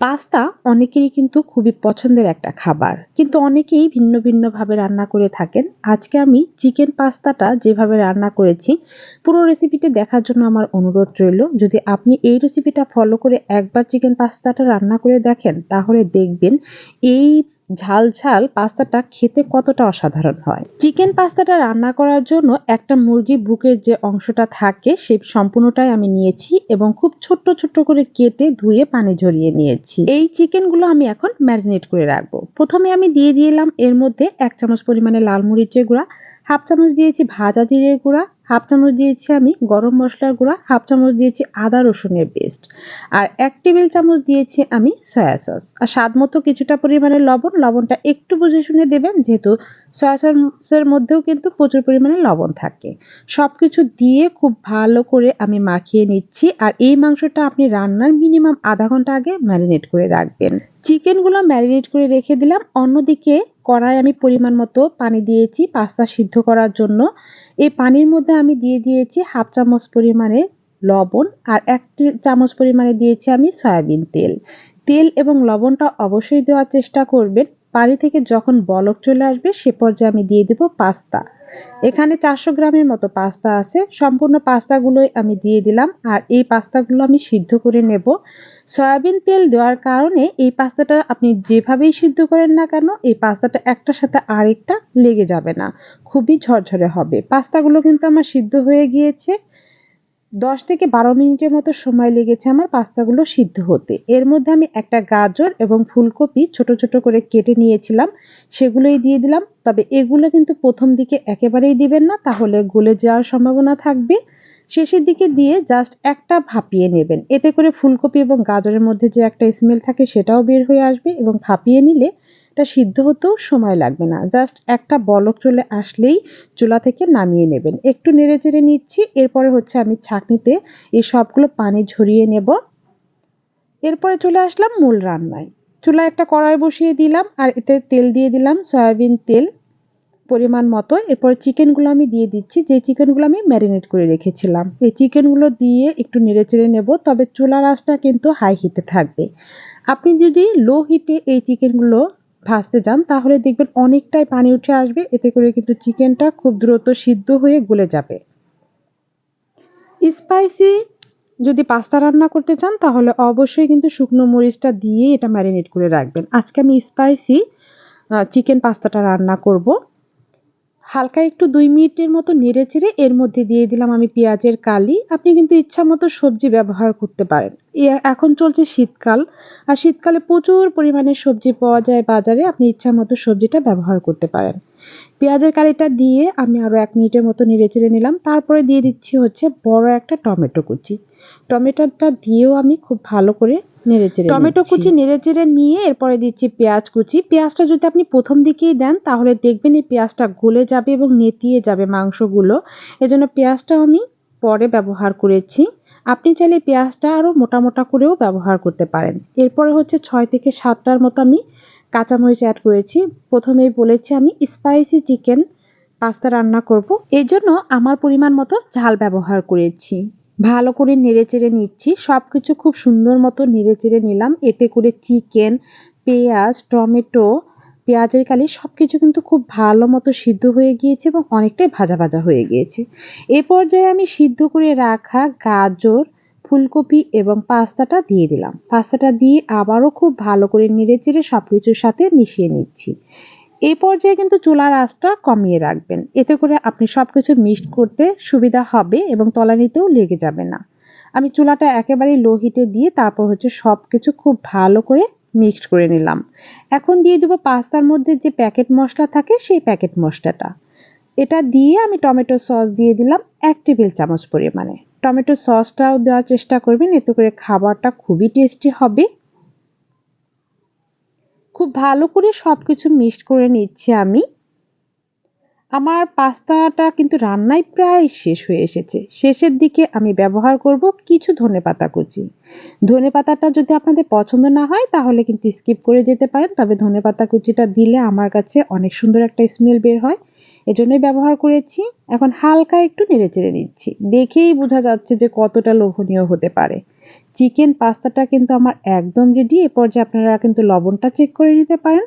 Pasta অনেকেরই কিন্তু খুবই পছন্দের একটা খাবার। কিন্তু অনেকেই ভিন্ন ভিন্নভাবে রান্না করে থাকেন। আজকে আমি চিকেন পাস্তাটা যেভাবে রান্না করেছি, পুরো রেসিপিটি দেখার জন্য আমার অনুরোধ রইল। যদি আপনি এই রেসিপিটা ফলো করে একবার চিকেন পাস্তাটা রান্না করে দেখেন, তাহলে দেখবেন এই ঝাল ঝাল পাস্তাটা খেতে কতটা অসাধারণ হয়। চিকেন পাস্তাটা রান্না করার জন্য একটা মুরগি বুকের যে অংশটা থাকে সেই সম্পূর্ণটাই আমি নিয়েছি এবং খুব ছোট্ট ছোট্ট করে কেটে ধুয়ে পানি ঝরিয়ে নিয়েছি। এই চিকেনগুলো আমি এখন ম্যারিনেট করে রাখব। প্রথমে আমি দিয়ে দিলাম এর মধ্যে এক চামচ পরিমাণে লাল মরিচের গুঁড়া, হাফ চামচ দিয়েছি ভাজা জিরের গুঁড়া হাফ চামচ দিয়েছি আমি গরম মশলার গুঁড়া, হাফ চামচ দিয়েছি আদা রসুনের পেস্ট, আর এক টেবিল চামচ দিয়েছি আমি সয়া সস। আর স্বাদ মতো কিছুটা পরিমাণে লবণ, লবণটা একটু বুঝে শুনে দেবেন, যেহেতু সয়া সসের মধ্যেও কিন্তু প্রচুর পরিমাণে লবণ থাকে। সব কিছু দিয়ে খুব ভালো করে আমি মাখিয়ে নিচ্ছি, আর এই মাংসটা আপনি রান্নার মিনিমাম আধা ঘণ্টা আগে ম্যারিনেট করে রাখবেন। চিকেনগুলো ম্যারিনেট করে রেখে দিলাম, অন্যদিকে কড়াই আমি পরিমাণ মতো পানি দিয়েছি, পাস্তা সিদ্ধ করার জন্য। এই পানির মধ্যে আমি দিয়ে দিয়েছি হাফ চামচ পরিমাণে লবণ আর এক চামচ পরিমাণে দিয়েছি আমি সয়াবিন তেল। তেল এবং লবণটা অবশ্যই দেওয়ার চেষ্টা করবেন। পানি থেকে যখন বলক চলে আসবে, সে পর্যায়ে আমি দিয়ে দেব পাস্তা। এখানে চারশো গ্রামের মতো পাস্তা আছে। সম্পূর্ণ পাস্তাগুলোই আমি দিয়ে দিলাম আর এই পাস্তাগুলো আমি সিদ্ধ করে নেব। সয়াবিন তেল দেওয়ার কারণে এই পাস্তাটা আপনি যেভাবেই সিদ্ধ করেন না কেন, এই পাস্তাটা একটার সাথে আরেকটা লেগে যাবে না। খুবই ঝরঝরে হবে। পাস্তাগুলো কিন্তু আমার সিদ্ধ হয়ে গিয়েছে। দশ থেকে বারো মিনিটের মতো সময় লেগেছে আমার পাস্তাগুলো সিদ্ধ হতে। এর মধ্যে আমি একটা গাজর এবং ফুলকপি ছোট ছোট করে কেটে নিয়েছিলাম, সেগুলোই দিয়ে দিলাম। তবে এগুলো কিন্তু প্রথম দিকে একেবারেই দিবেন না, তাহলে গলে যাওয়ার সম্ভাবনা থাকবে। শেষের দিকে দিয়ে জাস্ট একটা ভাপিয়ে নেবেন। এতে করে ফুলকপি এবং গাজরের মধ্যে যে একটা স্মেল থাকে সেটাও বের হয়ে আসবে এবং ভাপিয়ে নিলে এটা সিদ্ধ হতেও সময় লাগবে না। জাস্ট একটা বলক চলে আসলেই চুলা থেকে নামিয়ে নেবেন। একটু নেড়ে চেড়ে নিচ্ছি, এরপরে হচ্ছে আমি ছাঁকনিতে এই সবগুলো পানি ঝরিয়ে নেব। এরপরে চলে আসলাম মূল রান্নায়। চুলা একটা কড়াই বসিয়ে দিলাম আর এতে তেল দিয়ে দিলাম সয়াবিন তেল পরিমাণ মতো। এরপর চিকেনগুলো আমি দিয়ে দিচ্ছি, যে চিকেনগুলো আমি ম্যারিনেট করে রেখেছিলাম। এই চিকেনগুলো দিয়ে একটু নেড়ে চেড়ে নেব, তবে চুলার আঁচটা কিন্তু হাই হিটে থাকবে। আপনি যদি লো হিটে এই চিকেনগুলো ভাজতে যান, তাহলে দেখবেন অনেকটাই পানি উঠে আসবে। এতে করে কিন্তু চিকেনটা খুব দ্রুত সিদ্ধ হয়ে গলে যাবে। স্পাইসি যদি পাস্তা রান্না করতে চান, তাহলে অবশ্যই কিন্তু শুকনো মরিচটা দিয়ে এটা ম্যারিনেট করে রাখবেন। আজকে আমি স্পাইসি চিকেন পাস্তাটা রান্না করব। হালকা একটু দুই মিনিটের মতো নেড়ে চেড়ে এর মধ্যে দিয়ে দিলাম আমি পেঁয়াজের কালি। আপনি কিন্তু ইচ্ছা মতো সবজি ব্যবহার করতে পারেন। এখন চলছে শীতকাল। আর শীতকালে প্রচুর পরিমাণে সবজি পাওয়া যায় বাজারে। আপনি ইচ্ছা মতো সবজিটা ব্যবহার করতে পারেন। পেঁয়াজের কালিটা দিয়ে আমি আরও এক মিনিটের মতো নেড়ে চেড়ে নিলাম। তারপরে দিয়ে দিচ্ছি হচ্ছে বড় একটা টমেটো কুচি। টমেটোটা দিয়েও আমি খুব ভালো করে নেড়ে নেড়েচেড়ে টমেটো কুচি নেড়েচেড়ে নিয়ে এরপরে দিচ্ছি পেঁয়াজ কুচি। পেঁয়াজটা যদি আপনি প্রথম দিকেই দেন তাহলে দেখবেন এই পেঁয়াজটা গলে যাবে এবং নেতিয়ে যাবে মাংসগুলো। এজন্য পেঁয়াজটা আমি পরে ব্যবহার করেছি। আপনি চাইলে পেঁয়াজটা আরও মোটা মোটা করেও ব্যবহার করতে পারেন। এরপরে হচ্ছে ছয় থেকে সাতটার মতো আমি কাঁচামরিচ অ্যাড করেছি। প্রথমেই বলেছি আমি স্পাইসি চিকেন পাস্তা রান্না করব। এই জন্য আমার পরিমাণ মতো ঝাল ব্যবহার করেছি। ভালো করে নেড়েচেড়ে নিচ্ছি। সব কিছু খুব সুন্দর মতো নেড়েচেড়ে নিলাম। এতে করে চিকেন, পেঁয়াজ, টমেটো, পেঁয়াজের কালি সব কিছু কিন্তু খুব ভালো মতো সিদ্ধ হয়ে গিয়েছে এবং অনেকটাই ভাজা ভাজা হয়ে গিয়েছে। এ পর্যায়ে আমি সিদ্ধ করে রাখা গাজর, ফুলকপি এবং পাস্তাটা দিয়ে দিলাম। পাস্তাটা দিয়ে আবারও খুব ভালো করে নেড়েচেড়ে সব কিছুর সাথে মিশিয়ে নিচ্ছি। এই পর্যায়ে কিন্তু চুলার আঁচটা কমিয়ে রাখবেন। এতে করে আপনি সব কিছু মিক্সড করতে সুবিধা হবে এবং তলানিতেও লেগে যাবে না। আমি চুলাটা একেবারে লো হিটে দিয়ে তারপর হচ্ছে সব কিছু খুব ভালো করে মিক্সড করে নিলাম। এখন দিয়ে দেবো পাস্তার মধ্যে যে প্যাকেট মশলা থাকে সেই প্যাকেট মশলাটা। এটা দিয়ে আমি টমেটো সস দিয়ে দিলাম এক টেবিল চামচ পরিমাণে। টমেটো সসটাও দেওয়ার চেষ্টা করবেন, এতে করে খাবারটা খুবই টেস্টি হবে। খুব ভালো করে সব কিছু মিক্স করে নিচ্ছি আমি। আমার পাস্তাটা কিন্তু রান্নায় প্রায় শেষ হয়ে এসেছে। শেষের দিকে আমি ব্যবহার করব কিছু ধনে পাতা কুচি। ধনে পাতাটা যদি আপনাদের পছন্দ না হয়, তাহলে কিন্তু স্কিপ করে যেতে পারেন। তবে ধনে পাতা কুচিটা দিলে আমার কাছে অনেক সুন্দর একটা স্মেল বের হয়। এজন্যই ব্যবহার করেছি। এখন হালকা একটু নেড়ে চেড়ে নিচ্ছি। দেখেই বোঝা যাচ্ছে যে কতটা লোভনীয় হতে পারে। চিকেন পাস্তাটা কিন্তু আমার একদম রেডি এ পর্যায়ে আপনারা কিন্তু লবণটা চেক করে নিতে পারেন।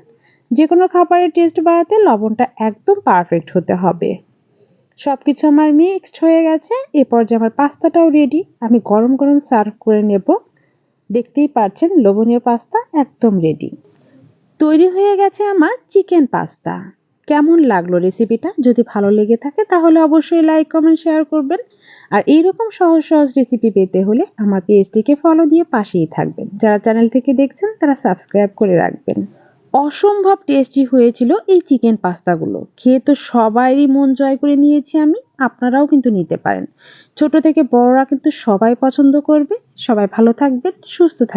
যে কোনো খাবারের টেস্ট বাড়াতে লবণটা একদম পারফেক্ট হতে হবে। সব কিছু আমার মিক্সড হয়ে গেছে। এ পর্যায়ে আমার পাস্তাটাও রেডি আমি গরম গরম সার্ভ করে নেব। দেখতেই পাচ্ছেন লোভনীয় পাস্তা একদম রেডি তৈরি হয়ে গেছে আমার চিকেন পাস্তা। কেমন লাগল রেসিপিটা যদি ভালো লেগে থাকে, তাহলে অবশ্যই লাইক কমেন্ট শেয়ার করবেন। আর এইরকম সহজ সহজ রেসিপি পেতে হলে আমার পেজটিকে ফলো দিয়ে পাশেই থাকবেন। যারা চ্যানেল থেকে দেখছেন, তারা সাবস্ক্রাইব করে রাখবেন। অসম্ভব টেস্টি হয়েছিল এই চিকেন পাস্তাগুলো। খেয়ে তো সবারই মন জয় করে নিয়েছি আমি, আপনারাও কিন্তু নিতে পারেন। ছোট থেকে বড়রা কিন্তু সবাই পছন্দ করবে। সবাই ভালো থাকবেন, সুস্থ থাকবেন।